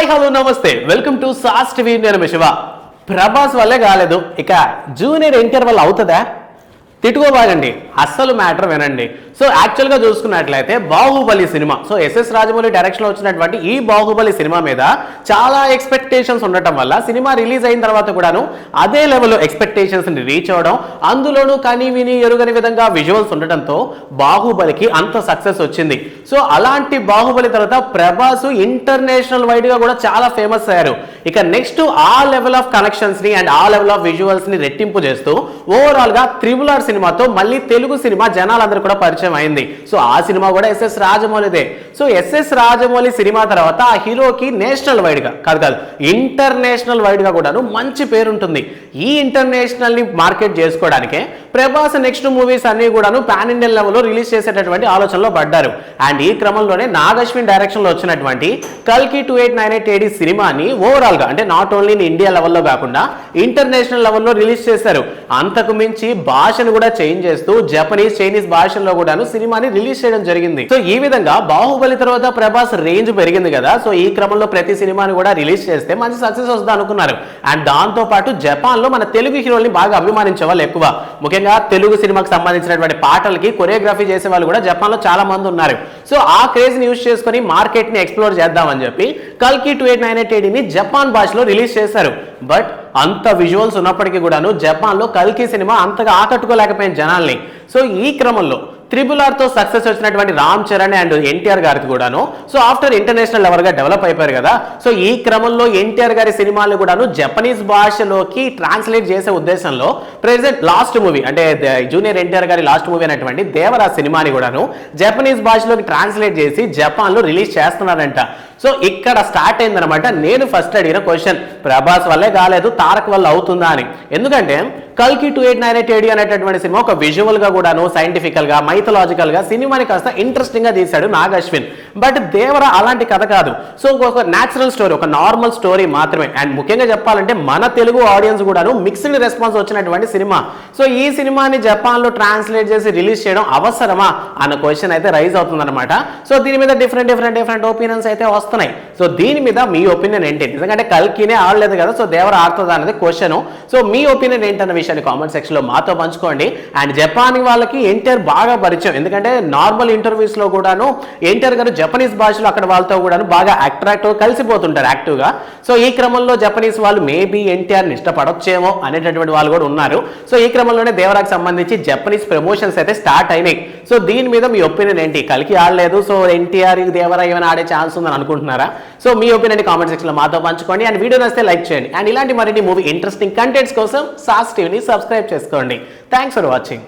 Hi hello నమస్తే. Welcome to Sas TV నేను శివ. ప్రభాస్ వల్లే కాలేదు. ఇక జూనియర్ ఎన్టీఆర్ వల్ల అవుతుందా? తిట్టుకోబాగండి అస్సలు మ్యాటర్ వినండి. సో యాక్చువల్గా చూసుకున్నట్లయితే Baahubali cinema. So SS Rajamouli డైరెక్షన్లో వచ్చినటువంటి ఈ బాహుబలి సినిమా మీద చాలా ఎక్స్పెక్టేషన్స్ ఉండటం వల్ల సినిమా రిలీజ్ అయిన తర్వాత కూడాను అదే లెవెల్లో ఎక్స్పెక్టేషన్స్ని రీచ్ అవ్వడం అందులోనూ కని విని ఎరుగని విధంగా విజువల్స్ ఉండటంతో బాహుబలికి అంత సక్సెస్ వచ్చింది. సో అలాంటి బాహుబలి తర్వాత ప్రభాస్ ఇంటర్నేషనల్ వైడ్గా కూడా చాలా ఫేమస్ అయ్యారు. ఇక నెక్స్ట్ ఆ లెవెల్ ఆఫ్ కనెక్షన్స్ని అండ్ ఆ లెవెల్ ఆఫ్ విజువల్స్ని రెట్టింపు చేస్తూ ఓవరాల్గా త్రిబుల్ ఆర్ సినిమాతో మళ్ళీ తెలుగు సినిమా జనాలందరూ కూడా పరిచయం అయింది. సో ఆ సినిమా కూడా ఎస్ఎస్ రాజమౌళిదే. సో ఎస్ఎస్ రాజమౌళి సినిమా తర్వాత ఆ హీరోకి నేషనల్ వైడ్గా కాదు కాదు ఇంటర్నేషనల్ వైడ్గా కూడాను మంచి పేరు ఉంటుంది ఈ ఇంటర్నేషనల్ని మార్కెట్ చేసుకోవడానికే ప్రభాస్ నెక్స్ట్ మూవీస్ అన్ని కూడాను పాన్ ఇండియన్ లెవెల్లో రిలీజ్ చేసేటటువంటి ఆలోచనలో పడ్డారు. అండ్ ఈ క్రమంలోనే నాగశ్విన్ డైరెక్షన్లో వచ్చినటువంటి కల్కి two eight nine eight AD సినిమాని ఓవరాల్గా అంటే నాట్ ఓన్లీ ఇన్ ఇండియా లెవెల్లో కాకుండా ఇంటర్నేషనల్ లెవెల్లో రిలీజ్ చేశారు. అంతకు మించి భాషను కూడా చేంజ్ చేస్తూ జపనీస్ చైనీస్ భాషల్లో కూడాను సినిమాని రిలీజ్ చేయడం జరిగింది. సో ఈ విధంగా బాహుబలి తర్వాత ప్రభాస్ రేంజ్ పెరిగింది కదా. సో ఈ క్రమంలో ప్రతి సినిమాని కూడా రిలీజ్ చేస్తే మంచి సక్సెస్ వస్తుంది అనుకున్నారు. అండ్ దాంతో పాటు జపాన్లో మన తెలుగు హీరోల్ని బాగా అభిమానించే వాళ్ళు ఎక్కువ. ముఖ్యంగా తెలుగు సినిమాకి సంబంధించినటువంటి పాటలకి కొరియోగ్రఫీ చేసే వాళ్ళు కూడా జపాన్లో చాలా మంది ఉన్నారు. సో ఆ క్రేజ్ని యూస్ చేసుకొని మార్కెట్ని ఎక్స్ప్లోర్ చేద్దామని చెప్పి కల్కి టూ ఎయిట్ నైన్ ఎయిట్ని జపాన్ భాషలో రిలీజ్ చేశారు. బట్ అంత విజువల్స్ ఉన్నప్పటికీ కూడాను జపాన్లో కల్కి సినిమా అంతగా ఆకట్టుకోలేకపోయిన జనాల్ని. సో ఈ క్రమంలో త్రిబుల్ ఆర్తో సక్సెస్ వచ్చినటువంటి రామ్ చరణ్ అండ్ ఎన్టీఆర్ గారికి కూడాను సో ఆఫ్టర్ ఇంటర్నేషనల్ లెవెల్గా డెవలప్ అయిపోయారు కదా. సో ఈ క్రమంలో ఎన్టీఆర్ గారి సినిమాలు కూడాను జపనీస్ భాషలోకి ట్రాన్స్లేట్ చేసే ఉద్దేశంలో ప్రెసెంట్ లాస్ట్ మూవీ అంటే జూనియర్ ఎన్టీఆర్ గారి లాస్ట్ మూవీ అయినటువంటి దేవరా సినిమాని కూడాను జపనీస్ భాషలోకి ట్రాన్స్లేట్ చేసి జపాన్లో రిలీజ్ చేస్తున్నారంట. సో ఇక్కడ స్టార్ట్ అయిందనమాట నేను ఫస్ట్ అడిగిన క్వశ్చన్ ప్రభాస్ వల్లే కాలేదు తారక్ వల్ల అవుతుందా అని. ఎందుకంటే కల్కి two eight nine eight AD అనేటటువంటి సినిమా ఒక విజువల్గా కూడాను సైంటిఫికల్గా మైథలాజికల్గా సినిమాని కాస్త ఇంట్రెస్టింగ్గా తీశాడు నాగ్ అశ్విన్ బట్ దేవర అలాంటి కథ కాదు. సో ఒక న్యాచురల్ స్టోరీ ఒక నార్మల్ స్టోరీ మాత్రమే. అండ్ ముఖ్యంగా చెప్పాలంటే మన తెలుగు ఆడియన్స్ కూడాను మిక్స్డ్ రెస్పాన్స్ వచ్చినటువంటి సినిమా. సో ఈ సినిమాని జపాన్లో ట్రాన్స్లేట్ చేసి రిలీజ్ చేయడం అవసరమా? అన్న క్వశ్చన్ అయితే రైజ్ అవుతుందన్నమాట. సో దీని మీద డిఫరెంట్ డిఫరెంట్ డిఫరెంట్ ఒపీనియన్స్ అయితే వస్తున్నాయి. సో దీని మీద మీ ఒపీనియన్ ఏంటి? ఎందుకంటే కల్కినే ఆడలేదు కదా? సో దేవర ఆడుతుందా అనేది క్వశ్చన్ సో మీ ఒపీనియన్ ఏంటన్న విషయాన్ని కామెంట్ సెక్షన్లో మాతో పంచుకోండి. అండ్ జపాన్ వాళ్ళకి ఎన్టీఆర్ బాగా పరిచయం. ఎందుకంటే నార్మల్ ఇంటర్వ్యూస్లో కూడాను ఎన్టీఆర్ గారు జపనీస్ భాషలో అక్కడ వాళ్ళతో కూడాను బాగా అట్రాక్ట్ కలిసిపోతుంటారు యాక్టివ్గా. సో ఈ క్రమంలో జపనీస్ వాళ్ళు మేబీ ఎన్టీఆర్ ఇష్టపడొచ్చేమో అనేటటువంటి వాళ్ళు కూడా ఉన్నారు. సో ఈ క్రమంలోనే దేవరాకి సంబంధించి జపనీస్ ప్రమోషన్స్ అయితే స్టార్ట్ అయినాయి. సో దీని మీద మీ ఒపీనియన్ ఏంటి? కలికి ఆడలేదు. సో ఎన్టీఆర్ దేవరా ఏమైనా ఆడే ఛాన్స్ ఉందని అనుకుంటున్నారు? సో మీ ఒపీనియన్ కామెంట్ సెక్షన్లో మాతో పంచుకోండి. అండ్ వీడియో నచ్చితే లైక్ చేయండి. అండ్ ఇలాంటి మరిన్ని మూవీ ఇంట్రెస్టింగ్ కంటెంట్స్ కోసం సాస్ టీవీని సబ్స్క్రైబ్ చేసుకోండి. Thanks for watching